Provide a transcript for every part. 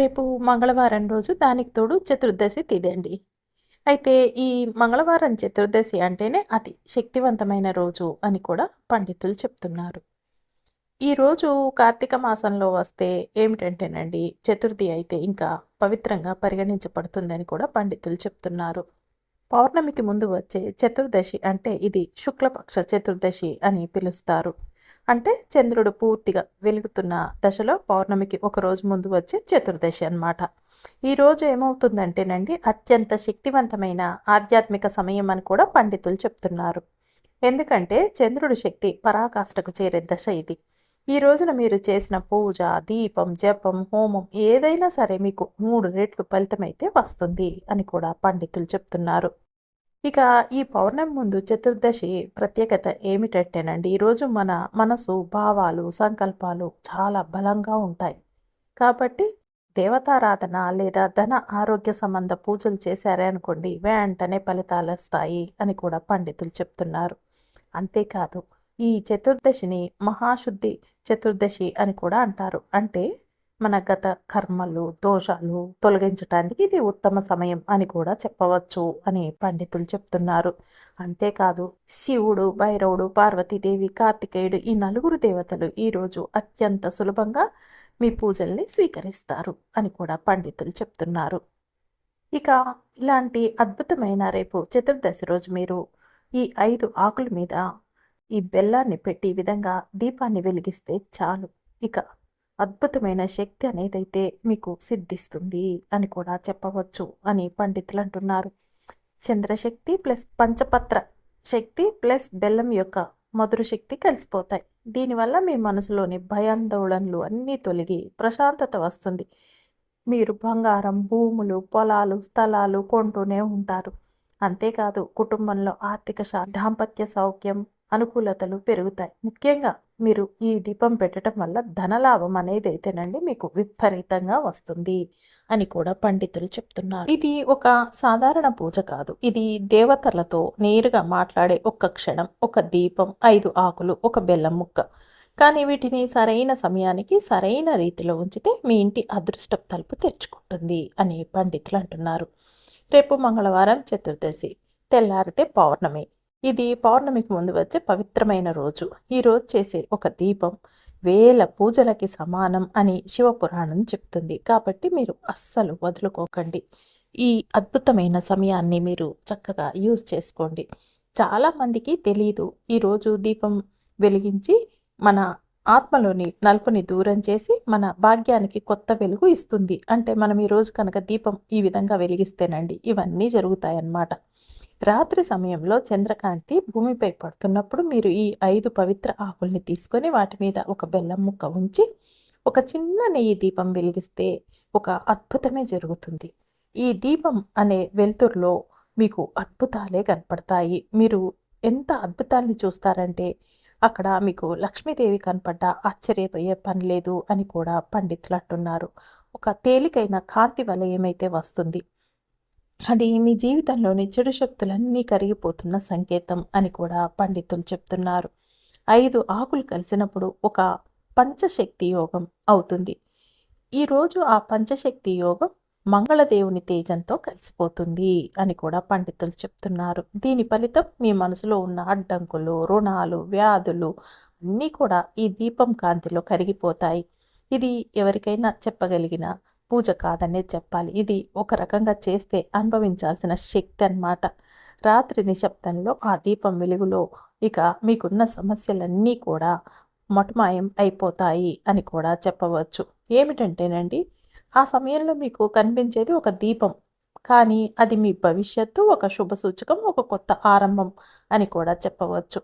రేపు మంగళవారం రోజు దానికి తోడు చతుర్దశి తిదండి అయితే ఈ మంగళవారం చతుర్దశి అంటేనే అతి శక్తివంతమైన రోజు అని కూడా పండితులు చెప్తున్నారు. ఈరోజు కార్తీక మాసంలో వస్తే ఏమిటంటేనండి చతుర్థి అయితే ఇంకా పవిత్రంగా పరిగణించబడుతుందని కూడా పండితులు చెప్తున్నారు. పౌర్ణమికి ముందు వచ్చే చతుర్దశి అంటే ఇది శుక్లపక్ష చతుర్దశి అని పిలుస్తారు. అంటే చంద్రుడు పూర్తిగా వెలుగుతున్న దశలో పౌర్ణమికి ఒక రోజు ముందు వచ్చే చతుర్దశి అన్నమాట. ఈ రోజు ఏమవుతుందంటేనండి అత్యంత శక్తివంతమైన ఆధ్యాత్మిక సమయం అని కూడా పండితులు చెప్తున్నారు. ఎందుకంటే చంద్రుడి శక్తి పరాకాష్ఠకు చేరే దశ ఇది. ఈ రోజున మీరు చేసిన పూజ దీపం జపం హోమం ఏదైనా సరే మీకు మూడు రెట్లు ఫలితమైతే వస్తుంది అని కూడా పండితులు చెప్తున్నారు. ఇక ఈ పౌర్ణమి ముందు చతుర్దశి ప్రత్యేకత ఏమిటంటేనండి ఈరోజు మన మనసు భావాలు సంకల్పాలు చాలా బలంగా ఉంటాయి. కాబట్టి దేవతారాధన లేదా ధన ఆరోగ్య సంబంధ పూజలు చేశారే అనుకోండి వెంటనే ఫలితాలు వస్తాయి అని కూడా పండితులు చెప్తున్నారు. అంతేకాదు ఈ చతుర్దశిని మహాశుద్ధి చతుర్దశి అని కూడా అంటారు. అంటే మన గత కర్మలు దోషాలు తొలగించటానికి ఇది ఉత్తమ సమయం అని కూడా చెప్పవచ్చు అని పండితులు చెప్తున్నారు. అంతేకాదు శివుడు భైరవుడు పార్వతీదేవి కార్తికేయుడు ఈ నలుగురు దేవతలు ఈరోజు అత్యంత సులభంగా మీ పూజల్ని స్వీకరిస్తారు అని కూడా పండితులు చెప్తున్నారు. ఇక ఇలాంటి అద్భుతమైన రేపు చతుర్దశి రోజు మీరు ఈ ఐదు ఆకుల మీద ఈ బెల్లాన్ని పెట్టి ఈ విధంగా దీపాన్ని వెలిగిస్తే చాలు. ఇక అద్భుతమైన శక్తి అనేదైతే మీకు సిద్ధిస్తుంది అని కూడా చెప్పవచ్చు అని పండితులు అంటున్నారు. చంద్రశక్తి ప్లస్ పంచపత్ర శక్తి ప్లస్ బెల్లం యొక్క మధుర శక్తి కలిసిపోతాయి. దీనివల్ల మీ మనసులోని భయాందోళనలు అన్నీ తొలగి ప్రశాంతత వస్తుంది. మీరు బంగారం భూములు పొలాలు స్థలాలు కొంటూనే ఉంటారు. అంతేకాదు కుటుంబంలో ఆర్థిక శా దాంపత్య సౌఖ్యం అనుకూలతలు పెరుగుతాయి. ముఖ్యంగా మీరు ఈ దీపం పెట్టడం వల్ల ధనలాభం అనేది అయితేనండి మీకు విపరీతంగా వస్తుంది అని కూడా పండితులు చెప్తున్నారు. ఇది ఒక సాధారణ పూజ కాదు. ఇది దేవతలతో నేరుగా మాట్లాడే ఒక్క క్షణం ఒక దీపం ఐదు ఆకులు ఒక బెల్లం ముక్క. కానీ వీటిని సరైన సమయానికి సరైన రీతిలో ఉంచితే మీ ఇంటి అదృష్టం తలుపు తెరుచుకుంటుంది అని పండితులు అంటున్నారు. రేపు మంగళవారం చతుర్దశి. తెల్లారితే పౌర్ణమి. ఇది పౌర్ణమికి ముందు వచ్చే పవిత్రమైన రోజు. ఈ రోజు చేసే ఒక దీపం వేల పూజలకి సమానం అని శివపురాణం చెప్తుంది. కాబట్టి మీరు అస్సలు వదులుకోకండి. ఈ అద్భుతమైన సమయాన్ని మీరు చక్కగా యూజ్ చేసుకోండి. చాలామందికి తెలియదు ఈరోజు దీపం వెలిగించి మన ఆత్మలోని నలుపుని దూరం చేసి మన భాగ్యానికి కొత్త వెలుగు ఇస్తుంది. అంటే మనం ఈరోజు కనుక దీపం ఈ విధంగా వెలిగిస్తేనండి ఇవన్నీ జరుగుతాయన్నమాట. రాత్రి సమయంలో చంద్రకాంతి భూమిపై పడుతున్నప్పుడు మీరు ఈ ఐదు పవిత్ర ఆకుల్ని తీసుకొని వాటి మీద ఒక బెల్లం ముక్క ఉంచి ఒక చిన్న నెయ్యి దీపం వెలిగిస్తే ఒక అద్భుతమే జరుగుతుంది. ఈ దీపం అనే వెలుతురులో మీకు అద్భుతాలే కనపడతాయి. మీరు ఎంత అద్భుతాల్ని చూస్తారంటే అక్కడ మీకు లక్ష్మీదేవి కనపడ్డా ఆశ్చర్యపోయే పని లేదు అని కూడా పండితులు అంటున్నారు. ఒక తేలికైన కాంతి వలయం అయితే వస్తుంది. అది మీ జీవితంలోని చెడు శక్తులన్నీ కరిగిపోతున్న సంకేతం అని కూడా పండితులు చెప్తున్నారు. ఐదు ఆకులు కలిసినప్పుడు ఒక పంచశక్తి యోగం అవుతుంది. ఈరోజు ఆ పంచశక్తి యోగం మంగళదేవుని తేజంతో కలిసిపోతుంది అని కూడా పండితులు చెప్తున్నారు. దీని ఫలితం మీ మనసులో ఉన్న అడ్డంకులు రుణాలు వ్యాధులు అన్నీ కూడా ఈ దీపం కాంతిలో కరిగిపోతాయి. ఇది ఎవరికైనా చెప్పగలిగిన పూజ కాదనే చెప్పాలి. ఇది ఒక రకంగా చేస్తే అనుభవించాల్సిన శక్తి అన్నమాట. రాత్రి నిశ్శబ్దంలో ఆ దీపం వెలుగులో ఇక మీకున్న సమస్యలన్నీ కూడా మటుమాయం అయిపోతాయి అని కూడా చెప్పవచ్చు. ఏమిటంటేనండి ఆ సమయంలో మీకు కనిపించేది ఒక దీపం. కానీ అది మీ భవిష్యత్తు ఒక శుభ సూచకం ఒక కొత్త ఆరంభం అని కూడా చెప్పవచ్చు.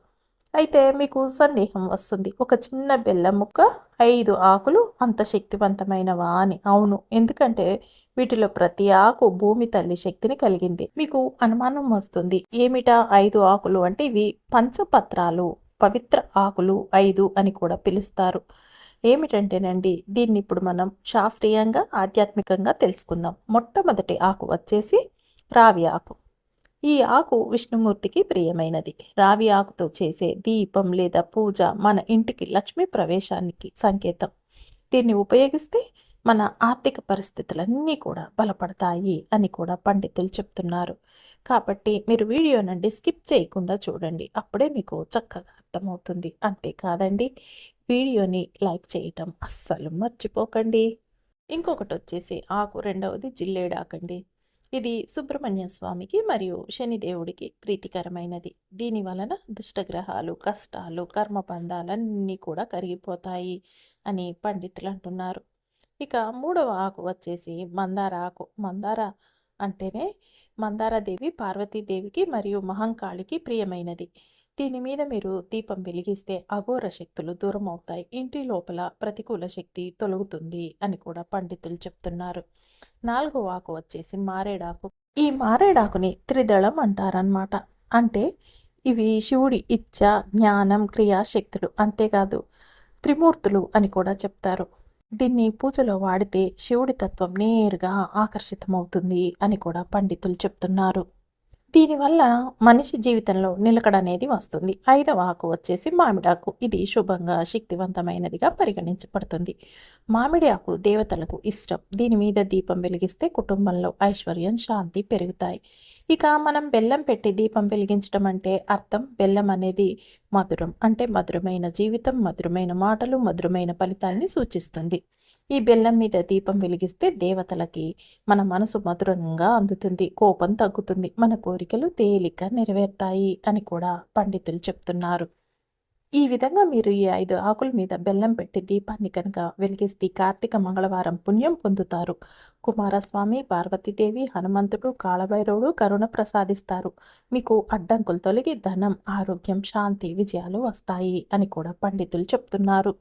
అయితే మీకు సందేహం వస్తుంది. ఒక చిన్న బెల్లం ముక్క ఐదు ఆకులు అంత శక్తివంతమైనవా అని అవును ఎందుకంటే వీటిలో ప్రతి ఆకు భూమి తల్లి శక్తిని కలిగింది. మీకు అనుమానం వస్తుంది. ఏమిటా ఐదు ఆకులు అంటే ఇవి పంచపత్రాలు పవిత్ర ఆకులు ఐదు అని కూడా పిలుస్తారు. ఏమిటంటేనండి దీన్ని ఇప్పుడు మనం శాస్త్రీయంగా ఆధ్యాత్మికంగా తెలుసుకుందాం. మొట్టమొదటి ఆకు వచ్చేసి రావి ఆకు. ఈ ఆకు విష్ణుమూర్తికి ప్రియమైనది. రావి ఆకుతో చేసే దీపం లేదా పూజ మన ఇంటికి లక్ష్మీ ప్రవేశానికి సంకేతం. దీన్ని ఉపయోగిస్తే మన ఆర్థిక పరిస్థితులన్నీ కూడా బలపడతాయి అని కూడా పండితులు చెప్తున్నారు. కాబట్టి మీరు వీడియోనండి స్కిప్ చేయకుండా చూడండి. అప్పుడే మీకు చక్కగా అర్థమవుతుంది. అంతేకాదండి వీడియోని లైక్ చేయటం అస్సలు మర్చిపోకండి. ఇంకొకటి వచ్చేసి ఆకు రెండవది జిల్లేడాకండి. ఇది సుబ్రహ్మణ్య స్వామికి మరియు శనిదేవుడికి ప్రీతికరమైనది. దీని వలన దుష్టగ్రహాలు కష్టాలు కర్మబంధాలన్నీ కూడా కరిగిపోతాయి అని పండితులు అంటున్నారు. ఇక మూడవ ఆకు వచ్చేసి మందార ఆకు. మందార అంటేనే మందారదేవి పార్వతీదేవికి మరియు మహంకాళికి ప్రియమైనది. దీని మీద మీరు దీపం వెలిగిస్తే అఘోర శక్తులు దూరం అవుతాయి ఇంటి లోపల ప్రతికూల శక్తి తొలగుతుంది అని కూడా పండితులు చెప్తున్నారు. నాలుగో ఆకు వచ్చేసి మారేడాకు. ఈ మారేడాకుని త్రిదళం అంటారనమాట అంటే ఇవి శివుడి ఇచ్చ జ్ఞానం క్రియాశక్తులు అంతేకాదు త్రిమూర్తులు అని కూడా చెప్తారు. దీన్ని పూజలో వాడితే శివుడి తత్వం నేరుగా ఆకర్షితమవుతుంది అని కూడా పండితులు చెప్తున్నారు. దీనివల్ల మనిషి జీవితంలో నిలకడ అనేది వస్తుంది. ఐదవ ఆకు వచ్చేసి మామిడాకు. ఇది శుభంగా శక్తివంతమైనదిగా పరిగణించబడుతుంది. మామిడి ఆకు దేవతలకు ఇష్టం. దీని మీద దీపం వెలిగిస్తే కుటుంబంలో ఐశ్వర్యం శాంతి పెరుగుతాయి. ఇక మనం బెల్లం పెట్టి దీపం వెలిగించడం అంటే అర్థం బెల్లం అనేది మధురం. అంటే మధురమైన జీవితం మధురమైన మాటలు మధురమైన ఫలితాన్ని సూచిస్తుంది. ఈ బెల్లం మీద దీపం వెలిగిస్తే దేవతలకి మన మనసు మధురంగా అందుతుంది. కోపం తగ్గుతుంది. మన కోరికలు తేలిక నెరవేరుతాయి అని కూడా పండితులు చెప్తున్నారు. ఈ విధంగా మీరు ఈ ఐదు ఆకుల మీద బెల్లం పెట్టి దీపాన్ని కనుక వెలిగిస్తే కార్తీక మంగళవారం పుణ్యం పొందుతారు. కుమారస్వామి పార్వతీదేవి హనుమంతుడు కాళభైరవుడు కరుణ ప్రసాదిస్తారు. మీకు అడ్డంకులు తొలగి ధనం ఆరోగ్యం శాంతి విజయాలు వస్తాయి అని కూడా పండితులు చెప్తున్నారు.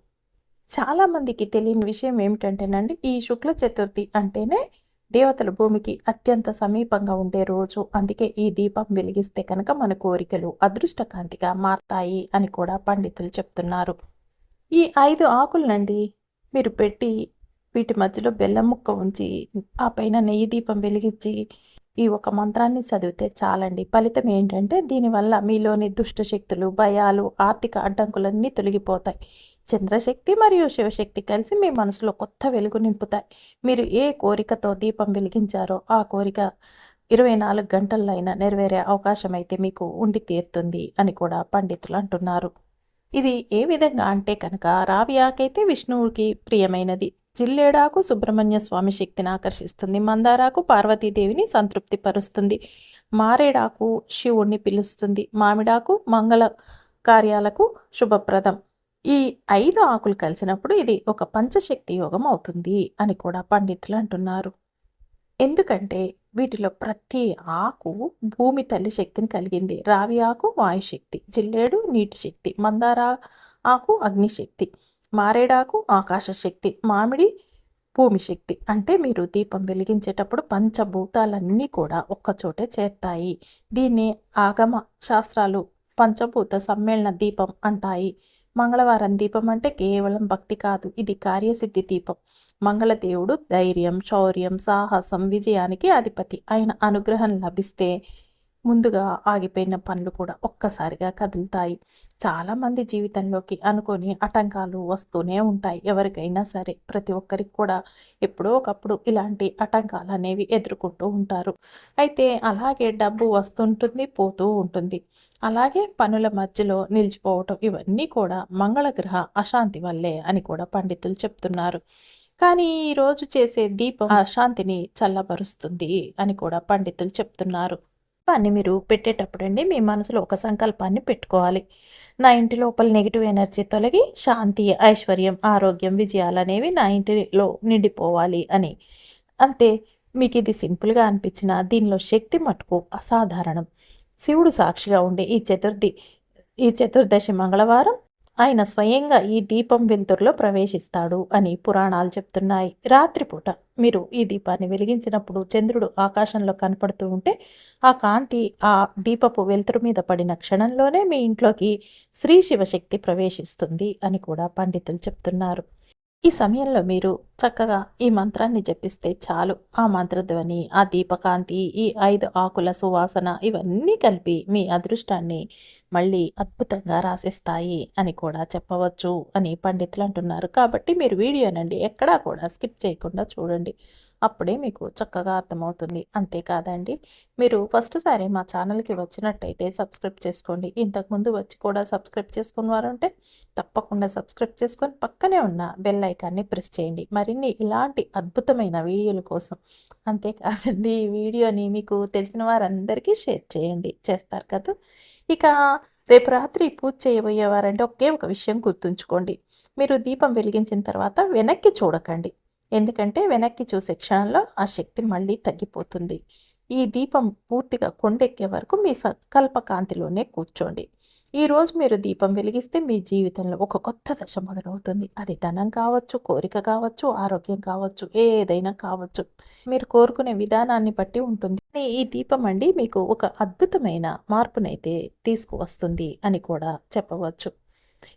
చాలామందికి తెలియని విషయం ఏమిటంటేనండి ఈ శుక్ల చతుర్థి అంటేనే దేవతల భూమికి అత్యంత సమీపంగా ఉండే రోజు. అందుకే ఈ దీపం వెలిగిస్తే కనుక మన కోరికలు అదృష్టకాంతిగా మారతాయి అని కూడా పండితులు చెప్తున్నారు. ఈ ఐదు ఆకులనండి మీరు పెట్టి వీటి మధ్యలో బెల్లం ముక్క ఉంచి ఆ పైన నెయ్యి దీపం వెలిగించి ఈ ఒక మంత్రాన్ని చదివితే చాలండి. ఫలితం ఏంటంటే దీనివల్ల మీలోని దుష్టశక్తులు భయాలు ఆర్థిక అడ్డంకులన్నీ తొలగిపోతాయి. చంద్రశక్తి మరియు శివశక్తి కలిసి మీ మనసులో కొత్త వెలుగు నింపుతాయి. మీరు ఏ కోరికతో దీపం వెలిగించారో ఆ కోరిక ఇరవై నాలుగు గంటల్లో అయినా నెరవేరే అవకాశం అయితే మీకు ఉండి తీరుతుంది అని కూడా పండితులు అంటున్నారు. ఇది ఏ విధంగా అంటే కనుక రావి ఆకైతే విష్ణువుకి ప్రియమైనది. జిల్లేడాకు సుబ్రహ్మణ్య స్వామి శక్తిని ఆకర్షిస్తుంది. మందారాకు పార్వతీదేవిని సంతృప్తి పరుస్తుంది మారేడాకు శివుణ్ణి పిలుస్తుంది. మామిడాకు మంగళ కార్యాలకు శుభప్రదం. ఈ ఐదు ఆకులు కలిసినప్పుడు ఇది ఒక పంచశక్తి యోగం అవుతుంది అని కూడా పండితులు అంటున్నారు. ఎందుకంటే వీటిలో ప్రతి ఆకు భూమి తల్లి శక్తిని కలిగింది. రావి ఆకు వాయుశక్తి జిల్లేడు నీటి శక్తి. మందార ఆకు అగ్నిశక్తి మారేడాకు ఆకాశ శక్తి. మామిడి భూమి శక్తి. అంటే మీరు దీపం వెలిగించేటప్పుడు పంచభూతాలన్నీ కూడా ఒక్కచోటే చేరుతాయి. దీన్ని ఆగమ శాస్త్రాలు పంచభూత సమ్మేళన దీపం అంటాయి. మంగళవారం దీపం అంటే కేవలం భక్తి కాదు ఇది కార్యసిద్ధి దీపం. మంగళదేవుడు ధైర్యం శౌర్యం సాహసం విజయానికి అధిపతి. ఆయన అనుగ్రహం లభిస్తే ముందుగా ఆగిపోయిన పనులు కూడా ఒక్కసారిగా కదులుతాయి. చాలామంది జీవితంలోకి అనుకొని ఆటంకాలు వస్తూనే ఉంటాయి. ఎవరికైనా సరే ప్రతి ఒక్కరికి కూడా ఎప్పుడో ఒకప్పుడు ఇలాంటి ఆటంకాలు అనేవి ఎదుర్కొంటూ ఉంటారు. అయితే అలాగే డబ్బు వస్తుంటుంది పోతూ ఉంటుంది. అలాగే పనుల మధ్యలో నిలిచిపోవటం ఇవన్నీ కూడా మంగళగ్రహ అశాంతి వల్లే అని కూడా పండితులు చెప్తున్నారు. కానీ ఈరోజు చేసే దీపం అశాంతిని చల్లబరుస్తుంది అని కూడా పండితులు చెప్తున్నారు. దీపాన్ని మీరు పెట్టేటప్పుడండి మీ మనసులో ఒక సంకల్పాన్ని పెట్టుకోవాలి. నా ఇంటి లోపల నెగిటివ్ ఎనర్జీ తొలగి శాంతి ఐశ్వర్యం ఆరోగ్యం విజయాలు అనేవి నా ఇంటిలో నిండిపోవాలి అని. అంతే మీకు ఇది సింపుల్గా అనిపించిన దీనిలో శక్తి మటుకు అసాధారణం. శివుడు సాక్షిగా ఉండే ఈ చతుర్థి ఈ చతుర్దశి మంగళవారం ఆయన స్వయంగా ఈ దీపం వెలుతురులో ప్రవేశిస్తాడు అని పురాణాలు చెప్తున్నాయి. రాత్రిపూట మీరు ఈ దీపాన్ని వెలిగించినప్పుడు చంద్రుడు ఆకాశంలో కనపడుతూ ఉంటే ఆ కాంతి ఆ దీపపు వెలుతురు మీద పడిన క్షణంలోనే మీ ఇంట్లోకి శ్రీ శివశక్తి ప్రవేశిస్తుంది అని కూడా పండితులు చెప్తున్నారు. ఈ సమయంలో మీరు చక్కగా ఈ మంత్రాన్ని జపిస్తే చాలు. ఆ మంత్రధ్వని ఆ దీపకాంతి ఈ ఐదు ఆకుల సువాసన ఇవన్నీ కలిపి మీ అదృష్టాన్ని మళ్ళీ అద్భుతంగా రాసిస్తాయి అని కూడా చెప్పవచ్చు అని పండితులు అంటున్నారు. కాబట్టి మీరు వీడియోనండి ఎక్కడా కూడా స్కిప్ చేయకుండా చూడండి. అప్పుడే మీకు చక్కగా అర్థమవుతుంది. అంతేకాదండి మీరు ఫస్ట్ సారి మా ఛానల్కి వచ్చినట్టయితే సబ్స్క్రైబ్ చేసుకోండి. ఇంతకుముందు వచ్చి కూడా సబ్స్క్రైబ్ చేసుకున్నవారు ఉంటే తప్పకుండా సబ్స్క్రైబ్ చేసుకొని పక్కనే ఉన్న బెల్ ఐకాన్ని ప్రెస్ చేయండి. మరిన్ని ఇలాంటి అద్భుతమైన వీడియోల కోసం అంతేకాదండి ఈ వీడియోని మీకు తెలిసిన వారందరికీ షేర్ చేయండి. చేస్తారు కదా? ఇక రేపు రాత్రి పూజ చేయబోయేవారంటే ఒకే ఒక విషయం గుర్తుంచుకోండి. మీరు దీపం వెలిగించిన తర్వాత వెనక్కి చూడకండి. ఎందుకంటే వెనక్కి చూసే క్షణంలో ఆ శక్తి మళ్ళీ తగ్గిపోతుంది. ఈ దీపం పూర్తిగా కొండెక్కే వరకు మీ సంకల్ప కాంతిలోనే కూర్చోండి. ఈరోజు మీరు దీపం వెలిగిస్తే మీ జీవితంలో ఒక కొత్త దశ మొదలవుతుంది. అది ధనం కావచ్చు కోరిక కావచ్చు ఆరోగ్యం కావచ్చు ఏదైనా కావచ్చు. మీరు కోరుకునే విధానాన్ని బట్టి ఉంటుంది. ఈ దీపం అండి మీకు ఒక అద్భుతమైన మార్పునైతే తీసుకువస్తుంది అని కూడా చెప్పవచ్చు.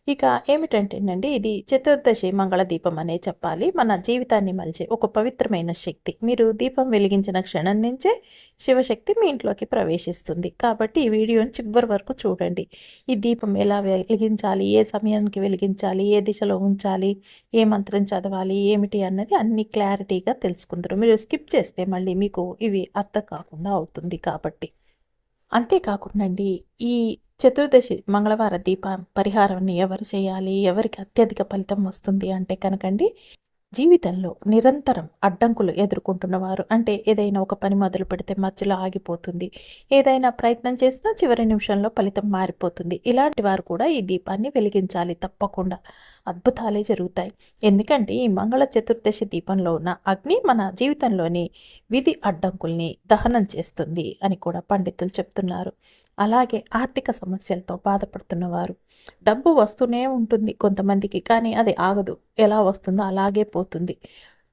ఇక ఏమిటంటేనండి ఇది చతుర్దశి మంగళ దీపం అనే చెప్పాలి. మన జీవితాన్ని మలిచే ఒక పవిత్రమైన శక్తి. మీరు దీపం వెలిగించిన క్షణం నుంచే శివశక్తి మీ ఇంట్లోకి ప్రవేశిస్తుంది. కాబట్టి ఈ వీడియోని చివరి వరకు చూడండి. ఈ దీపం ఎలా వెలిగించాలి? ఏ సమయానికి వెలిగించాలి? ఏ దిశలో ఉంచాలి? ఏ మంత్రం చదవాలి? ఏమిటి అన్నది అన్ని క్లారిటీగా తెలుసుకుందరు. మీరు స్కిప్ చేస్తే మళ్ళీ మీకు ఇవి అర్థం కాకుండా అవుతుంది కాబట్టి. అంతేకాకుండా ఈ చతుర్దశి మంగళవార దీప పరిహారాన్ని ఎవరు చేయాలి? ఎవరికి అత్యధిక ఫలితం వస్తుంది అంటే కనుకండి జీవితంలో నిరంతరం అడ్డంకులు ఎదుర్కొంటున్నవారు. అంటే ఏదైనా ఒక పని మొదలు పెడితే మధ్యలో ఆగిపోతుంది. ఏదైనా ప్రయత్నం చేసినా చివరి నిమిషంలో ఫలితం మారిపోతుంది. ఇలాంటి వారు కూడా ఈ దీపాన్ని వెలిగించాలి తప్పకుండా. అద్భుతాలే జరుగుతాయి. ఎందుకంటే ఈ మంగళ చతుర్దశి దీపంలో ఉన్న అగ్ని మన జీవితంలోని విధి అడ్డంకుల్ని దహనం చేస్తుంది అని కూడా పండితులు చెప్తున్నారు. అలాగే ఆర్థిక సమస్యలతో బాధపడుతున్నవారు. డబ్బు వస్తూనే ఉంటుంది కొంతమందికి కానీ అది ఆగదు. ఎలా వస్తుందో అలాగే పోతుంది.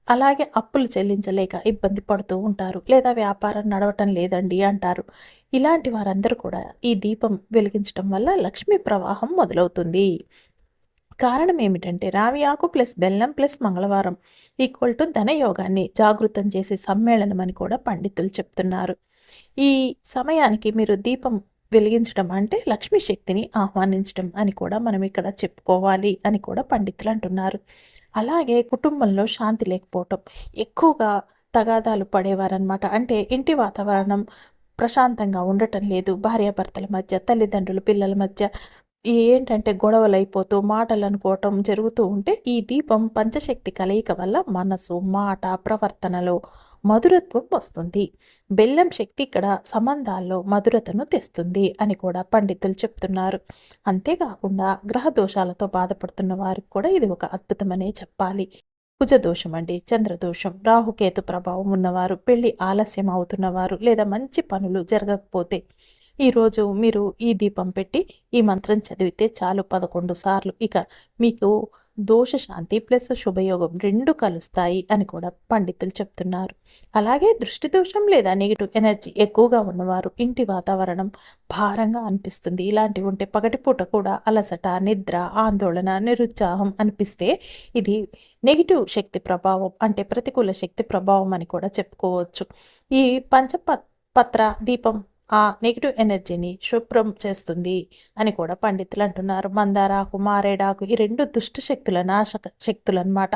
అలాగే అప్పులు చెల్లించలేక ఇబ్బంది పడుతూ ఉంటారు. లేదా వ్యాపారం నడవటం లేదండి అంటారు. ఇలాంటి వారందరూ కూడా ఈ దీపం వెలిగించడం వల్ల లక్ష్మీ ప్రవాహం మొదలవుతుంది. కారణం ఏమిటంటే రావి ఆకు ప్లస్ బెల్లం ప్లస్ మంగళవారం ఈక్వల్ టు ధనయోగాన్ని జాగృతం చేసే సమ్మేళనం అని కూడా పండితులు చెప్తున్నారు. ఈ సమయానికి మీరు దీపం వెలిగించడం అంటే లక్ష్మీ శక్తిని ఆహ్వానించడం అని కూడా మనం ఇక్కడ చెప్పుకోవాలి అని కూడా పండితులు అంటున్నారు. అలాగే కుటుంబంలో శాంతి లేకపోవటం ఎక్కువగా తగాదాలు పడేవారనమాట అంటే ఇంటి వాతావరణం ప్రశాంతంగా ఉండటం లేదు. భార్యాభర్తల మధ్య తల్లిదండ్రులు పిల్లల మధ్య ఏంటంటే గొడవలు అయిపోతూ మాటలు అనుకోవటం జరుగుతూ ఉంటే ఈ దీపం పంచశక్తి కలయిక వల్ల మనసు మాట ప్రవర్తనలో మధురత్వం వస్తుంది. బెల్లం శక్తి ఇక్కడ సంబంధాల్లో మధురతను తెస్తుంది అని కూడా పండితులు చెప్తున్నారు. అంతేకాకుండా గ్రహ దోషాలతో బాధపడుతున్న వారికి కూడా ఇది ఒక అద్భుతమనే చెప్పాలి. కుజదోషం అండి చంద్రదోషం రాహుకేతు ప్రభావం ఉన్నవారు పెళ్ళి ఆలస్యం అవుతున్నవారు లేదా మంచి పనులు జరగకపోతే ఈరోజు మీరు ఈ దీపం పెట్టి ఈ మంత్రం చదివితే చాలు పదకొండు సార్లు. ఇక మీకు దోష శాంతి ప్లస్ శుభయోగం రెండు కలుస్తాయి అని కూడా పండితులు చెప్తున్నారు. అలాగే దృష్టి దోషం లేదా నెగిటివ్ ఎనర్జీ ఎక్కువగా ఉన్నవారు ఇంటి వాతావరణం భారంగా అనిపిస్తుంది. ఇలాంటివి ఉంటే పగటిపూట కూడా అలసట నిద్ర ఆందోళన నిరుత్సాహం అనిపిస్తే ఇది నెగిటివ్ శక్తి ప్రభావం అంటే ప్రతికూల శక్తి ప్రభావం అని కూడా చెప్పుకోవచ్చు. ఈ పంచప పత్ర దీపం ఆ నెగిటివ్ ఎనర్జీని శుభ్రం చేస్తుంది అని కూడా పండితులు అంటున్నారు. మందారాకు మారేడాకు ఈ రెండు దుష్ట శక్తుల నాశక శక్తులు అనమాట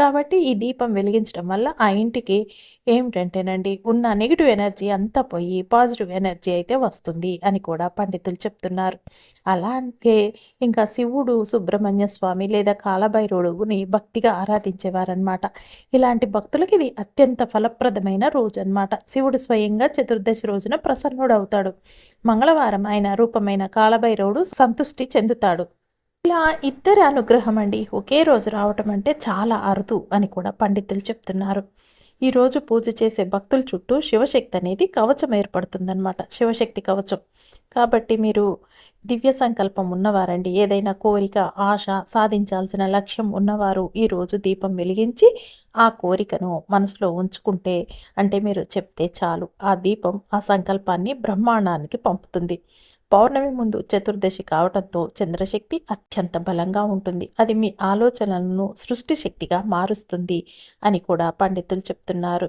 కాబట్టి ఈ దీపం వెలిగించడం వల్ల ఆ ఇంటికి ఏమిటంటేనండి ఉన్న నెగిటివ్ ఎనర్జీ అంతా పోయి పాజిటివ్ ఎనర్జీ అయితే వస్తుంది అని కూడా పండితులు చెప్తున్నారు. అలాగే ఇంకా శివుడు సుబ్రహ్మణ్య స్వామి లేదా కాలభైరవుడుని భక్తిగా ఆరాధించేవారనమాట ఇలాంటి భక్తులకి ఇది అత్యంత ఫలప్రదమైన రోజు అనమాట శివుడు స్వయంగా చతుర్దశి రోజున ప్రసన్నుడు అవుతాడు మంగళవారం ఆయన రూపమైన కాలభైరవుడు సంతుష్టి చెందుతాడు. ఇలా ఇద్దరి అనుగ్రహం అండి ఒకే రోజు రావటం అంటే చాలా అరుదు అని కూడా పండితులు చెప్తున్నారు. ఈరోజు పూజ చేసే భక్తుల చుట్టూ శివశక్తి అనేది కవచం ఏర్పడుతుందన్నమాట. శివశక్తి కవచం. కాబట్టి మీరు దివ్య సంకల్పం ఉన్నవారండి. ఏదైనా కోరిక ఆశ సాధించాల్సిన లక్ష్యం ఉన్నవారు ఈరోజు దీపం వెలిగించి ఆ కోరికను మనసులో ఉంచుకుంటే అంటే మీరు చెప్తే చాలు ఆ దీపం ఆ సంకల్పాన్ని బ్రహ్మాండానికి పంపుతుంది. పౌర్ణమి ముందు చతుర్దశి కావడంతో చంద్రశక్తి అత్యంత బలంగా ఉంటుంది. అది మీ ఆలోచనలను సృష్టి శక్తిగా మారుస్తుంది అని కూడా పండితులు చెప్తున్నారు.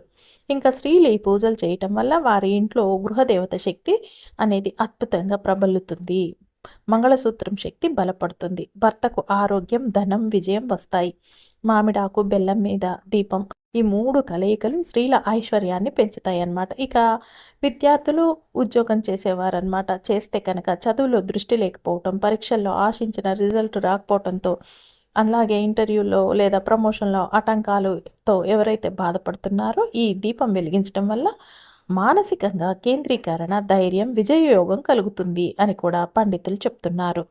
ఇంకా స్త్రీలు ఈ పూజలు చేయటం వల్ల వారి ఇంట్లో గృహదేవత శక్తి అనేది అద్భుతంగా ప్రబలుతుంది. మంగళసూత్రం శక్తి బలపడుతుంది. భర్తకు ఆరోగ్యం ధనం విజయం వస్తాయి. మామిడాకు బెల్లం మీద దీపం ఈ మూడు కలయికలు స్త్రీల ఐశ్వర్యాన్ని పెంచుతాయి అన్నమాట ఇక విద్యార్థులు ఉద్యోగం చేసేవారనమాట చేస్తే కనుక చదువులో దృష్టి లేకపోవటం పరీక్షల్లో ఆశించిన రిజల్ట్ రాకపోవడంతో అలాగే ఇంటర్వ్యూలో లేదా ప్రమోషన్లో ఆటంకాలుతో ఎవరైతే బాధపడుతున్నారో ఈ దీపం వెలిగించడం వల్ల మానసికంగా కేంద్రీకరణ ధైర్యం విజయయోగం కలుగుతుంది అని కూడా పండితులు చెప్తున్నారు.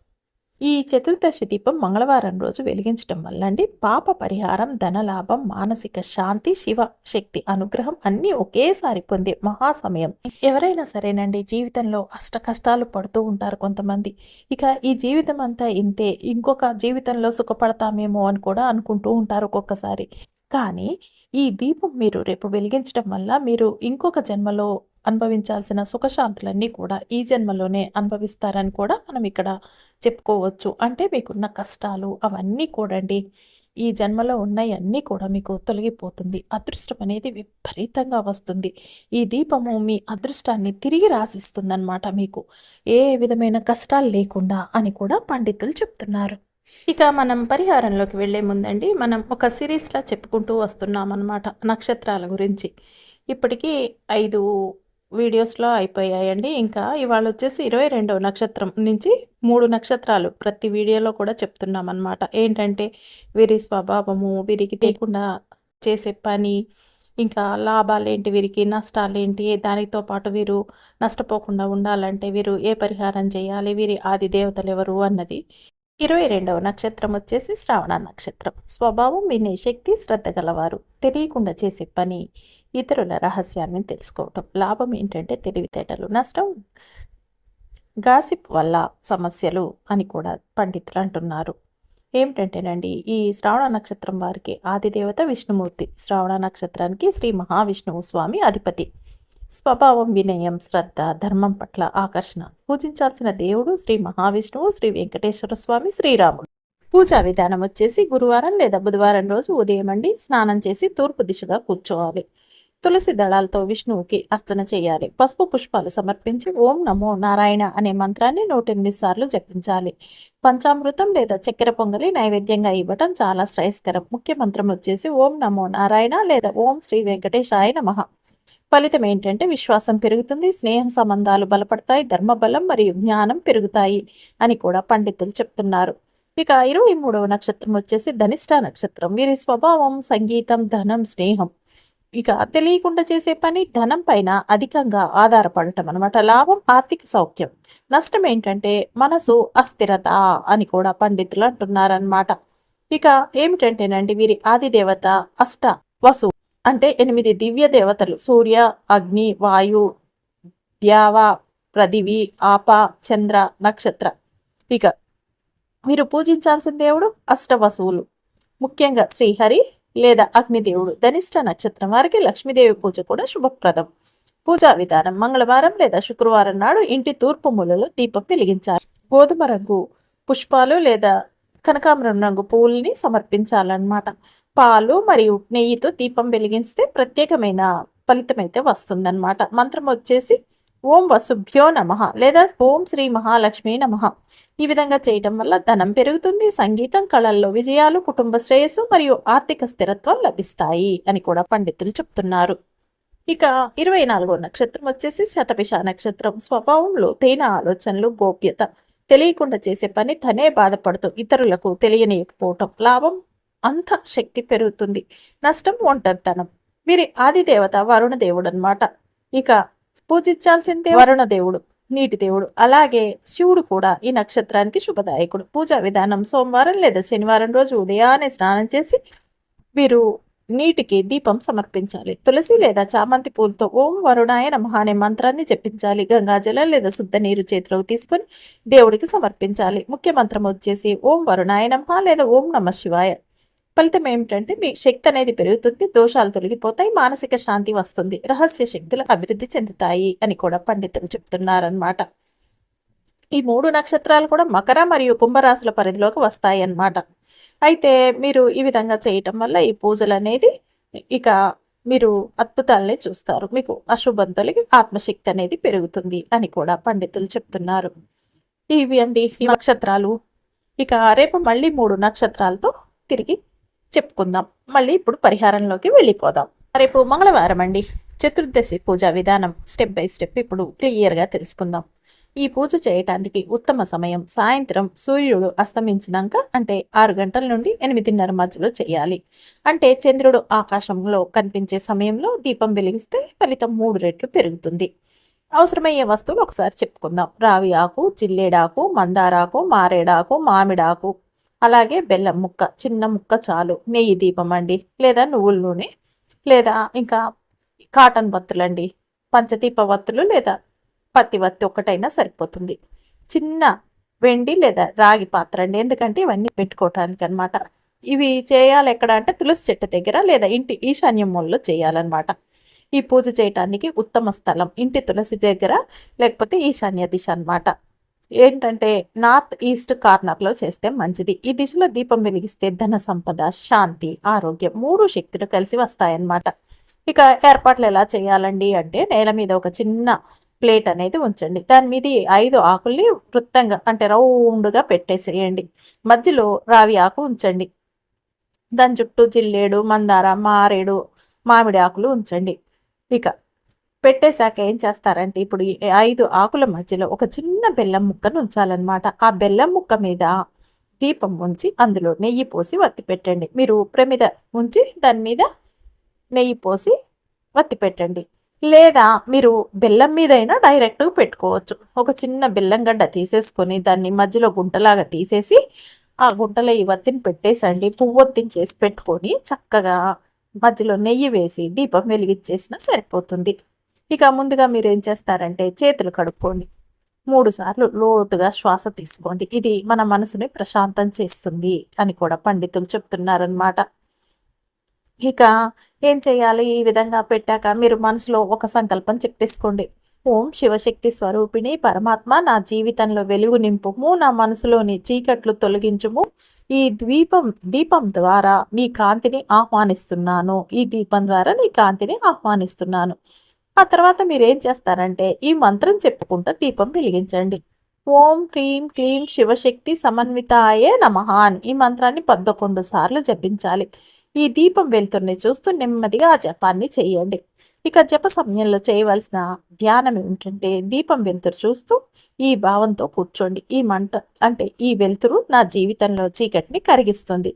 ఈ చతుర్దశి దీపం మంగళవారం రోజు వెలిగించడం వల్ల అండి పాప పరిహారం ధనలాభం మానసిక శాంతి శివ శక్తి అనుగ్రహం అన్నీ ఒకేసారి పొందే మహాసమయం. ఎవరైనా సరేనండి జీవితంలో అష్ట కష్టాలు పడుతూ ఉంటారు కొంతమంది. ఇక ఈ జీవితం అంతా ఇంతే ఇంకొక జీవితంలో సుఖపడతామేమో అని కూడా అనుకుంటూ ఉంటారు ఒక్కొక్కసారి. కానీ ఈ దీపం మీరు రేపు వెలిగించడం వల్ల మీరు ఇంకొక జన్మలో అనుభవించాల్సిన సుఖశాంతులన్నీ కూడా ఈ జన్మలోనే అనుభవిస్తారని కూడా మనం ఇక్కడ చెప్పుకోవచ్చు. అంటే మీకున్న కష్టాలు అవన్నీ కూడండి ఈ జన్మలో ఉన్నవన్నీ కూడా మీకు తొలగిపోతుంది. అదృష్టం అనేది విపరీతంగా వస్తుంది. ఈ దీపము మీ అదృష్టాన్ని తిరిగి రాసిస్తుందన్నమాట మీకు. ఏ విధమైన కష్టాలు లేకుండా అని కూడా పండితులు చెప్తున్నారు. ఇక మనం పరిహారంలోకి వెళ్ళే ముందండి మనం ఒక సిరీస్లా చెప్పుకుంటూ వస్తున్నాం అనమాట నక్షత్రాల గురించి. ఇప్పటికీ ఐదు వీడియోస్లో అయిపోయాయండి. ఇంకా ఇవాళ వచ్చేసి ఇరవై రెండవ నక్షత్రం నుంచి మూడు నక్షత్రాలు ప్రతి వీడియోలో కూడా చెప్తున్నాం అనమాట ఏంటంటే వీరి స్వభావము వీరికి తెలియకుండా చేసే పని ఇంకా లాభాలేంటి వీరికి నష్టాలేంటి దానితో పాటు వీరు నష్టపోకుండా ఉండాలంటే వీరు ఏ పరిహారం చేయాలి వీరి ఆది దేవతలు ఎవరు అన్నది ఇరవై రెండవ నక్షత్రం వచ్చేసి శ్రావణ నక్షత్రం. స్వభావం వినే శక్తి శ్రద్ధ గలవారు. తెలియకుండా చేసే పని ఇతరుల రహస్యాన్ని తెలుసుకోవటం. లాభం ఏంటంటే తెలివితేటలు. నష్టం గాసిప్ వల్ల సమస్యలు అని కూడా పండితులు అంటున్నారు. ఏమిటంటేనండి ఈ శ్రావణ నక్షత్రం వారికి ఆదిదేవత విష్ణుమూర్తి. శ్రావణ నక్షత్రానికి శ్రీ మహావిష్ణువు స్వామి అధిపతి. స్వభావం వినయం శ్రద్ధ ధర్మం పట్ల ఆకర్షణ. పూజించాల్సిన దేవుడు శ్రీ మహావిష్ణువు శ్రీ వెంకటేశ్వర స్వామి శ్రీరాముడు. పూజా విధానం వచ్చేసి గురువారం లేదా బుధవారం రోజు ఉదయం అండి స్నానం చేసి తూర్పు దిశగా కూర్చోవాలి. తులసి దళాలతో విష్ణువుకి అర్చన చేయాలి. పసుపు పుష్పాలు సమర్పించి ఓం నమో నారాయణ అనే మంత్రాన్ని నూటెనిమిది సార్లు జపించాలి. పంచామృతం లేదా చక్కెర పొంగలి నైవేద్యంగా ఇవ్వటం చాలా శ్రేయస్కరం. ముఖ్య మంత్రం వచ్చేసి ఓం నమో నారాయణ లేదా ఓం శ్రీ వెంకటేశాయ నమ. ఫలితం ఏంటంటే విశ్వాసం పెరుగుతుంది స్నేహ సంబంధాలు బలపడతాయి ధర్మబలం మరియు జ్ఞానం పెరుగుతాయి అని కూడా పండితులు చెప్తున్నారు. ఇక ఇరవై మూడవ నక్షత్రం వచ్చేసి ధనిష్ట నక్షత్రం. వీరి స్వభావం సంగీతం ధనం స్నేహం. ఇక తెలియకుండా చేసే పని ధనం పైన అధికంగా ఆధారపడటం అనమాట లాభం ఆర్థిక సౌఖ్యం. నష్టం ఏంటంటే మనసు అస్థిరత అని కూడా పండితులు అంటున్నారనమాట ఇక ఏమిటంటేనండి వీరి ఆదిదేవత అష్ట వసు అంటే ఎనిమిది దివ్య దేవతలు. సూర్య అగ్ని వాయు ద్యావ ప్రదివి ఆప చంద్ర నక్షత్ర. ఇక మీరు పూజించాల్సిన దేవుడు అష్టవసువులు ముఖ్యంగా శ్రీహరి లేదా అగ్నిదేవుడు ధనిష్ట నక్షత్రం వారికి లక్ష్మీదేవి పూజ కూడా శుభప్రదం. పూజా విధానం మంగళవారం లేదా శుక్రవారం నాడు ఇంటి తూర్పు మూలలో దీపం వెలిగించాలి. గోధుమ రంగు పుష్పాలు లేదా కనకాంబరం రంగు పువ్వుల్ని సమర్పించాలన్నమాట. పాలు మరియు నెయ్యితో దీపం వెలిగిస్తే ప్రత్యేకమైన ఫలితం అయితే వస్తుందన్నమాట. మంత్రం వచ్చేసి ఓం వసుభ్యో నమ లేదా ఓం శ్రీ మహాలక్ష్మి నమ. ఈ విధంగా చేయటం వల్ల ధనం పెరుగుతుంది సంగీతం కళల్లో విజయాలు కుటుంబ శ్రేయస్సు మరియు ఆర్థిక స్థిరత్వం లభిస్తాయి అని కూడా పండితులు చెప్తున్నారు. ఇక ఇరవై నాలుగో నక్షత్రం వచ్చేసి శతపిష నక్షత్రం. స్వభావంలో తేన ఆలోచనలు గోప్యత తెలియకుండా చేసే పని తనే బాధపడుతూ ఇతరులకు తెలియనియకపోవటం. లాభం అంత శక్తి పెరుగుతుంది. నష్టం ఒంటరితనం. వీరి ఆదిదేవత వరుణ దేవుడు అనమాట ఇక పూజించాల్సిందే వరుణ దేవుడు నీటి దేవుడు అలాగే శివుడు కూడా ఈ నక్షత్రానికి శుభదాయకుడు. పూజా విధానం సోమవారం లేదా శనివారం రోజు ఉదయాన్నే స్నానం చేసి వీరు నీటికి దీపం సమర్పించాలి. తులసి లేదా చామంతి పూలతో ఓం వరుణాయ నమః అనే మంత్రాన్ని జపించాలి. గంగాజలం లేదా శుద్ధ నీరు చేతిలోకి తీసుకొని దేవుడికి సమర్పించాలి. ముఖ్య మంత్రం వచ్చేసి ఓం వరుణాయ నమః లేదా ఓం నమ శివాయ. ఫలితం ఏమిటంటే మీ శక్తి అనేది పెరుగుతుంది దోషాలు తొలగిపోతాయి మానసిక శాంతి వస్తుంది రహస్య శక్తులు అభివృద్ధి చెందుతాయి అని కూడా పండితులు చెప్తున్నారనమాట ఈ మూడు నక్షత్రాలు కూడా మకర మరియు కుంభరాశుల పరిధిలోకి వస్తాయి అన్నమాట అయితే మీరు ఈ విధంగా చేయటం వల్ల ఈ పూజలు అనేది ఇక మీరు అద్భుతాలని చూస్తారు. మీకు అశుభం తొలగి ఆత్మశక్తి అనేది పెరుగుతుంది అని కూడా పండితులు చెప్తున్నారు. ఇవి అండి ఈ నక్షత్రాలు. ఇక రేపు మళ్ళీ మూడు నక్షత్రాలతో తిరిగి చెప్పుకుందాం. మళ్ళీ ఇప్పుడు పరిహారంలోకి వెళ్ళిపోదాం. రేపు మంగళవారం అండి. చతుర్దశి పూజా విధానం. స్టెప్ బై స్టెప్ ఇప్పుడు క్లియర్గా తెలుసుకుందాం. ఈ పూజ చేయటానికి ఉత్తమ సమయం సాయంత్రం సూర్యుడు అస్తమించినాక అంటే ఆరు గంటల నుండి ఎనిమిదిన్నర మధ్యలో చేయాలి. అంటే చంద్రుడు ఆకాశంలో కనిపించే సమయంలో దీపం వెలిగిస్తే ఫలితం మూడు రెట్లు పెరుగుతుంది. అవసరమయ్యే వస్తువులు ఒకసారి చెప్పుకుందాం. రావి ఆకు జిల్లేడాకు మందారాకు మారేడాకు మామిడాకు అలాగే బెల్లం ముక్క చిన్న ముక్క చాలు. నెయ్యి దీపం అండి. లేదా నువ్వుల నూనె. లేదా ఇంకా కాటన్ వత్తులండి పంచదీప వత్తులు లేదా పత్తి వత్తి ఒకటైనా సరిపోతుంది. చిన్న వెండి లేదా రాగి పాత్ర అండి. ఎందుకంటే ఇవన్నీ పెట్టుకోవటానికి అనమాట ఇవి చేయాలి ఎక్కడ అంటే తులసి చెట్టు దగ్గర లేదా ఇంటి ఈశాన్య మూలలో చేయాలన్నమాట. ఈ పూజ చేయటానికి ఉత్తమ స్థలం ఇంటి తులసి దగ్గర లేకపోతే ఈశాన్య దిశ అనమాట ఏంటంటే నార్త్ ఈస్ట్ కార్నర్లో చేస్తే మంచిది. ఈ దిశలో దీపం వెలిగిస్తే ధన సంపద శాంతి ఆరోగ్యం మూడు శక్తులు కలిసి వస్తాయన్నమాట. ఇక ఏర్పాట్లు ఎలా చేయాలండి అంటే నేల మీద ఒక చిన్న ప్లేట్ అనేది ఉంచండి. దాని మీద ఐదు ఆకుల్ని వృత్తంగా అంటే రౌండ్గా పెట్టేసేయండి. మధ్యలో రావి ఆకు ఉంచండి. దాని చుట్టూ జిల్లేడు మందార మారేడు మామిడి ఆకులు ఉంచండి. ఇక పెట్టేశాక ఏం చేస్తారంటే ఇప్పుడు ఐదు ఆకుల మధ్యలో ఒక చిన్న బెల్లం ముక్కను ఉంచాలన్నమాట. ఆ బెల్లం ముక్క మీద దీపం ఉంచి అందులో నెయ్యి పోసి వత్తి పెట్టండి. మీరు ప్రమిద ఉంచి దాని మీద నెయ్యి పోసి వత్తి పెట్టండి. లేదా మీరు బెల్లం మీదైనా డైరెక్ట్గా పెట్టుకోవచ్చు. ఒక చిన్న బెల్లం గడ్డ తీసేసుకొని దాన్ని మధ్యలో గుంటలాగా తీసేసి ఆ గుంటలో ఈ వత్తిని పెట్టేసండి. పువ్వొత్తిని చేసి పెట్టుకొని చక్కగా మధ్యలో నెయ్యి వేసి దీపం వెలిగించేసినా సరిపోతుంది. ఇక ముందుగా మీరు ఏం చేస్తారంటే చేతులు కడుక్కోండి. మూడు సార్లు లోతుగా శ్వాస తీసుకోండి. ఇది మన మనసుని ప్రశాంతం చేస్తుంది అని కూడా పండితులు చెప్తున్నారనమాట ఇక ఏం చేయాలి? ఈ విధంగా పెట్టాక మీరు మనసులో ఒక సంకల్పం చెప్పేసుకోండి. ఓం శివశక్తి స్వరూపిణి పరమాత్మ నా జీవితంలో వెలుగు నింపుము నా మనసులోని చీకట్లు తొలగించుము. ఈ ద్వీపం దీపం ద్వారా నీ కాంతిని ఆహ్వానిస్తున్నాను. ఈ దీపం ద్వారా నీ కాంతిని ఆహ్వానిస్తున్నాను. ఆ తర్వాత మీరు ఏం చేస్తారంటే ఈ మంత్రం చెప్పుకుంటూ దీపం వెలిగించండి. ఓం క్రీం క్లీం శివశక్తి సమన్వితాయే నమ అని ఈ మంత్రాన్ని పద్దకొండు సార్లు జపించాలి. ఈ దీపం వెళ్తున్న చూస్తూ నెమ్మదిగా ఆ జపాన్ని చేయండి. ఇక జప సమయంలో చేయవలసిన ధ్యానం ఏమిటంటే దీపం వెలుతురు చూస్తూ ఈ భావంతో కూర్చోండి. ఈ మంట అంటే ఈ వెలుతురు నా జీవితంలో చీకటిని కరిగిస్తుంది.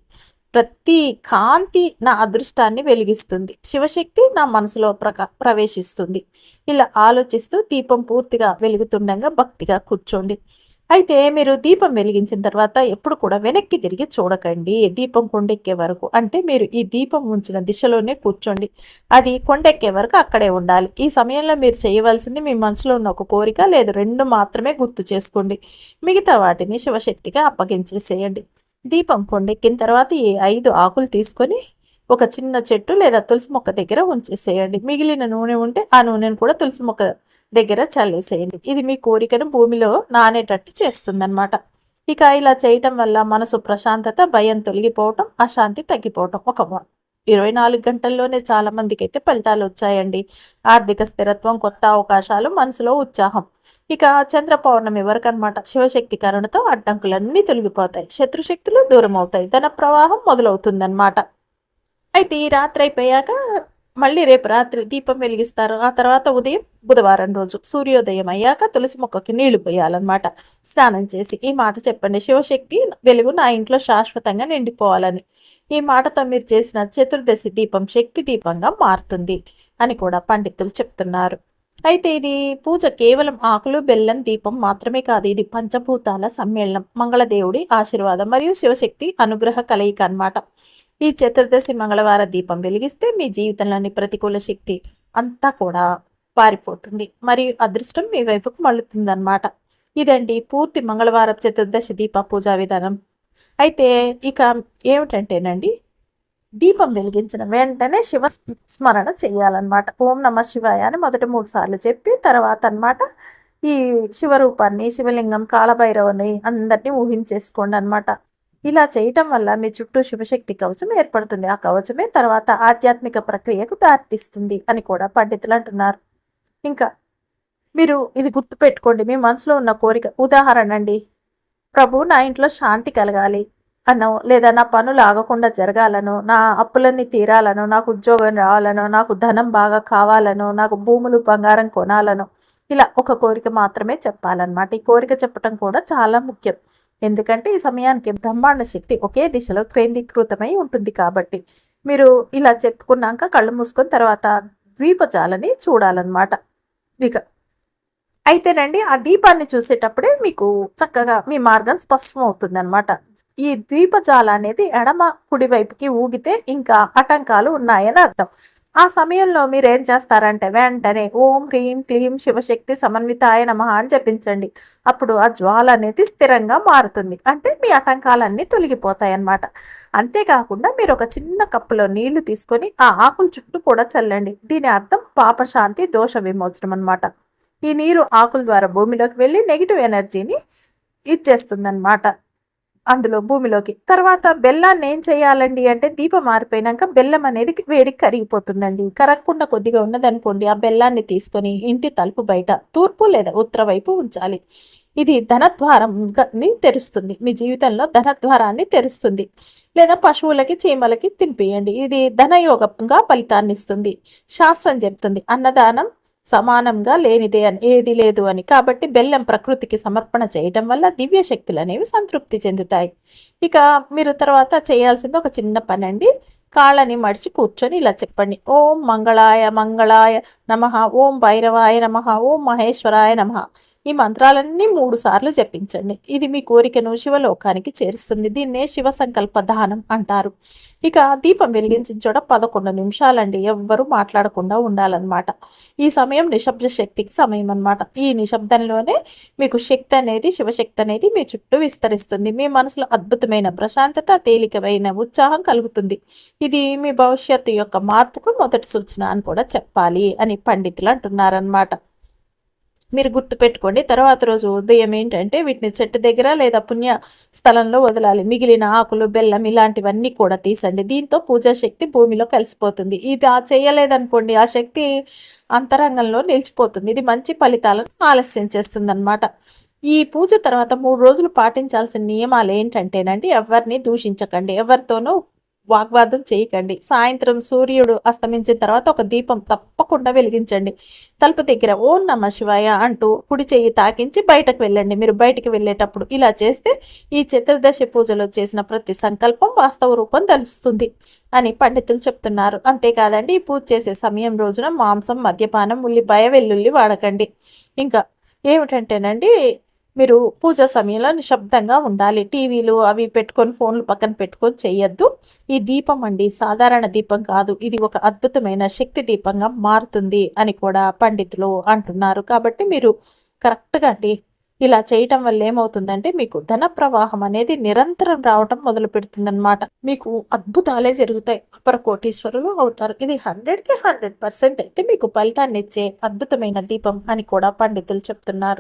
ప్రతి కాంతి నా అదృష్టాన్ని వెలిగిస్తుంది. శివశక్తి నా మనసులో ప్రక ప్రవేశిస్తుంది. ఇలా ఆలోచిస్తూ దీపం పూర్తిగా వెలుగుతుండగా భక్తిగా కూర్చోండి. అయితే మీరు దీపం వెలిగించిన తర్వాత ఎప్పుడు కూడా వెనక్కి తిరిగి చూడకండి. దీపం కొండెక్కే వరకు అంటే మీరు ఈ దీపం ఉంచిన దిశలోనే కూర్చోండి. అది కొండెక్కే వరకు అక్కడే ఉండాలి. ఈ సమయంలో మీరు చేయవలసింది మీ మనసులో ఉన్న ఒక కోరిక లేదు రెండు మాత్రమే గుర్తు చేసుకోండి. మిగతా వాటిని శివశక్తిగా అప్పగించేసేయండి. దీపం కొండెక్కిన తర్వాత ఈ ఐదు ఆకులు తీసుకొని ఒక చిన్న చెట్టు లేదా తులసి మొక్క దగ్గర ఉంచేసేయండి. మిగిలిన నూనె ఉంటే ఆ నూనెను కూడా తులసి మొక్క దగ్గర చల్లేసేయండి. ఇది మీ కోరికను భూమిలో నానేటట్టు చేస్తుందన్నమాట. ఇక ఇలా చేయటం వల్ల మనసు ప్రశాంతత భయం తొలగిపోవటం అశాంతి తగ్గిపోవటం ఒక ఇరవై నాలుగు గంటల్లోనే చాలా మందికి అయితే ఫలితాలు వచ్చాయండి. ఆర్థిక స్థిరత్వం కొత్త అవకాశాలు మనసులో ఉత్సాహం. ఇక చంద్ర పౌర్ణమి వరకు అనమాట శివశక్తి కరుణతో అడ్డంకులన్నీ తొలగిపోతాయి. శత్రుశక్తులు దూరం అవుతాయి. ధన ప్రవాహం మొదలవుతుందన్నమాట. అయితే ఈ రాత్రి అయిపోయాక మళ్ళీ రేపు రాత్రి దీపం వెలిగిస్తారు. ఆ తర్వాత ఉదయం బుధవారం రోజు సూర్యోదయం అయ్యాక తులసి మొక్కకి నీళ్ళు పోయాలన్నమాట. స్నానం చేసి ఈ మాట చెప్పండి. శివశక్తి వెలుగు నా ఇంట్లో శాశ్వతంగా నిండిపోవాలని. ఈ మాటతో మీరు చేసిన చతుర్దశి దీపం శక్తి దీపంగా మారుతుంది అని కూడా పండితులు చెప్తున్నారు. అయితే ఇది పూజ కేవలం ఆకులు బెల్లం దీపం మాత్రమే కాదు. ఇది పంచభూతాల సమ్మేళనం మంగళదేవుడి ఆశీర్వాదం మరియు శివశక్తి అనుగ్రహ కలయిక అన్నమాట. ఈ చతుర్దశి మంగళవార దీపం వెలిగిస్తే మీ జీవితంలోని ప్రతికూల శక్తి అంతా కూడా పారిపోతుంది. మరియు అదృష్టం మీ వైపుకు మళ్ళుతుందన్నమాట. ఇదండి పూర్తి మంగళవారం చతుర్దశి దీప పూజా విధానం. అయితే ఇక ఏమిటంటేనండి దీపం వెలిగించిన వెంటనే శివ స్మరణ చేయాలన్నమాట. ఓం నమ శివాయ అని మొదటి మూడు సార్లు చెప్పి తర్వాత అనమాట ఈ శివరూపాన్ని శివలింగం కాళభైరవుని అందరినీ ఊహించేసుకోండి అనమాట ఇలా చేయటం వల్ల మీ చుట్టూ శివశక్తి కవచం ఏర్పడుతుంది. ఆ కవచమే తర్వాత ఆధ్యాత్మిక ప్రక్రియకు దారితీస్తుంది అని కూడా పండితులు అంటున్నారు. ఇంకా మీరు ఇది గుర్తుపెట్టుకోండి. మీ మనసులో ఉన్న కోరిక ఉదాహరణ అండి ప్రభు నా ఇంట్లో శాంతి కలగాలి. అనో లేదా నా పనులు ఆగకుండా జరగాలనో నా అప్పులన్నీ తీరాలనో నాకు ఉద్యోగం రావాలనో నాకు ధనం బాగా కావాలనో నాకు భూములు బంగారం కొనాలనో ఇలా ఒక కోరిక మాత్రమే చెప్పాలన్నమాట. ఈ కోరిక చెప్పడం కూడా చాలా ముఖ్యం. ఎందుకంటే ఈ సమయానికి బ్రహ్మాండ శక్తి ఒకే దిశలో కేంద్రీకృతమై ఉంటుంది కాబట్టి మీరు ఇలా చెప్పుకున్నాక కళ్ళు మూసుకొని తర్వాత ద్వీపజాలని చూడాలన్నమాట. ఇక అయితేనండి ఆ దీపాన్ని చూసేటప్పుడే మీకు చక్కగా మీ మార్గం స్పష్టం అవుతుంది అనమాట ఈ దీపజాల అనేది ఎడమ కుడివైపుకి ఊగితే ఇంకా ఆటంకాలు ఉన్నాయని అర్థం. ఆ సమయంలో మీరు ఏం చేస్తారంటే వెంటనే ఓం హ్రీం క్లీం శివశక్తి సమన్వితాయ నమ అని జపించండి. అప్పుడు ఆ జ్వాల అనేది స్థిరంగా మారుతుంది. అంటే మీ ఆటంకాలన్నీ తొలగిపోతాయి అన్నమాట అంతేకాకుండా మీరు ఒక చిన్న కప్పులో నీళ్ళు తీసుకొని ఆ ఆకుల చుట్టూ కూడా చల్లండి. దీని అర్థం పాపశాంతి దోష విమోచనం అనమాట ఈ నీరు ఆకుల ద్వారా భూమిలోకి వెళ్ళి నెగిటివ్ ఎనర్జీని ఇచ్చేస్తుంది అందులో భూమిలోకి. తర్వాత బెల్లాన్ని ఏం చేయాలండి అంటే దీపం మారిపోయినాక బెల్లం అనేది వేడికి కరిగిపోతుందండి. కరగకుండా కొద్దిగా ఉన్నదనుకోండి ఆ బెల్లాన్ని తీసుకొని ఇంటి తలుపు బయట తూర్పు లేదా ఉత్తర వైపు ఉంచాలి. ఇది ధనద్వారంని తెరుస్తుంది. మీ జీవితంలో ధనద్వారాన్ని తెరుస్తుంది. లేదా పశువులకి చీమలకి తినిపియండి. ఇది ధనయోగంగా ఫలితాన్ని ఇస్తుంది. శాస్త్రం చెప్తుంది. అన్నదానం సమానంగా లేనిదే అని ఏది లేదు అని. కాబట్టి బెల్లం ప్రకృతికి సమర్పణ చేయడం వల్ల దివ్య శక్తులు అనేవి సంతృప్తి చెందుతాయి. ఇక మీరు తర్వాత చేయాల్సింది ఒక చిన్న పని అండి కాళ్ళని మడిచి కూర్చొని ఇలా చెప్పండి. ఓం మంగళాయ మంగళాయ నమ. ఓం భైరవాయ నమ. ఓం మహేశ్వరాయ నమ. ఈ మంత్రాలన్నీ మూడు సార్లు జపించండి. ఇది మీ కోరికను శివలోకానికి చేరుస్తుంది. దీన్నే శివ సంకల్ప దానం అంటారు. ఇక దీపం వెలిగించిన చోట పదకొండు నిమిషాలండి. ఎవ్వరూ మాట్లాడకుండా ఉండాలన్నమాట. ఈ సమయం నిశ్శబ్ద శక్తికి సమయం అనమాట ఈ నిశ్శబ్దంలోనే మీకు శక్తి అనేది శివశక్తి అనేది మీ చుట్టూ విస్తరిస్తుంది. మీ మనసులో అద్భుతమైన ప్రశాంతత తేలికమైన ఉత్సాహం కలుగుతుంది. ఇది మీ భవిష్యత్తు యొక్క మార్పుకు మొదటి సూచన అని కూడా చెప్పాలి అని పండితులు అంటున్నారనమాట మీరు గుర్తుపెట్టుకోండి తర్వాత రోజు ఉదయం ఏంటంటే వీటిని చెట్టు దగ్గర లేదా పుణ్య స్థలంలో వదలాలి. మిగిలిన ఆకులు బెల్లం ఇలాంటివన్నీ కూడా తీసండి. దీంతో పూజా శక్తి భూమిలో కలిసిపోతుంది. ఇది ఆ చేయలేదనుకోండి ఆ శక్తి అంతరంగంలో నిలిచిపోతుంది. ఇది మంచి ఫలితాలను ఆలస్యం చేస్తుంది ఈ పూజ తర్వాత మూడు రోజులు పాటించాల్సిన నియమాలు ఏంటంటేనండి ఎవరిని దూషించకండి. ఎవరితోనూ వాగ్వాదం చేయకండి. సాయంత్రం సూర్యుడు అస్తమించిన తర్వాత ఒక దీపం తప్పకుండా వెలిగించండి. తలుపు దగ్గర ఓం నమ శివాయ అంటూ కుడి చెయ్యి తాకించి బయటకు వెళ్ళండి. మీరు బయటకు వెళ్ళేటప్పుడు ఇలా చేస్తే ఈ చతుర్దశి పూజలో చేసిన ప్రతి సంకల్పం వాస్తవ రూపం తెలుస్తుంది అని పండితులు చెప్తున్నారు. అంతేకాదండి ఈ పూజ చేసే సమయం రోజున మాంసం మద్యపానం ఉల్లిపాయ వెల్లుల్లి వాడకండి. ఇంకా ఏమిటంటేనండి మీరు పూజ సమయంలో నిశ్శబ్దంగా ఉండాలి. టీవీలు అవి పెట్టుకొని ఫోన్లు పక్కన పెట్టుకొని చేయొద్దు. ఈ దీపం అండి సాధారణ దీపం కాదు. ఇది ఒక అద్భుతమైన శక్తి దీపంగా మారుతుంది అని కూడా పండితులు అంటున్నారు. కాబట్టి మీరు కరెక్ట్గా అండి. ఇలా చేయటం వల్ల ఏమవుతుందంటే మీకు ధన ప్రవాహం అనేది నిరంతరం రావటం మొదలు పెడుతుందన్నమాట. మీకు అద్భుతాలే జరుగుతాయి. అపర కోటీశ్వరులు అవుతారు. ఇది హండ్రెడ్కి హండ్రెడ్ పర్సెంట్ అయితే మీకు ఫలితాన్ని ఇచ్చే అద్భుతమైన దీపం అని కూడా పండితులు చెప్తున్నారు.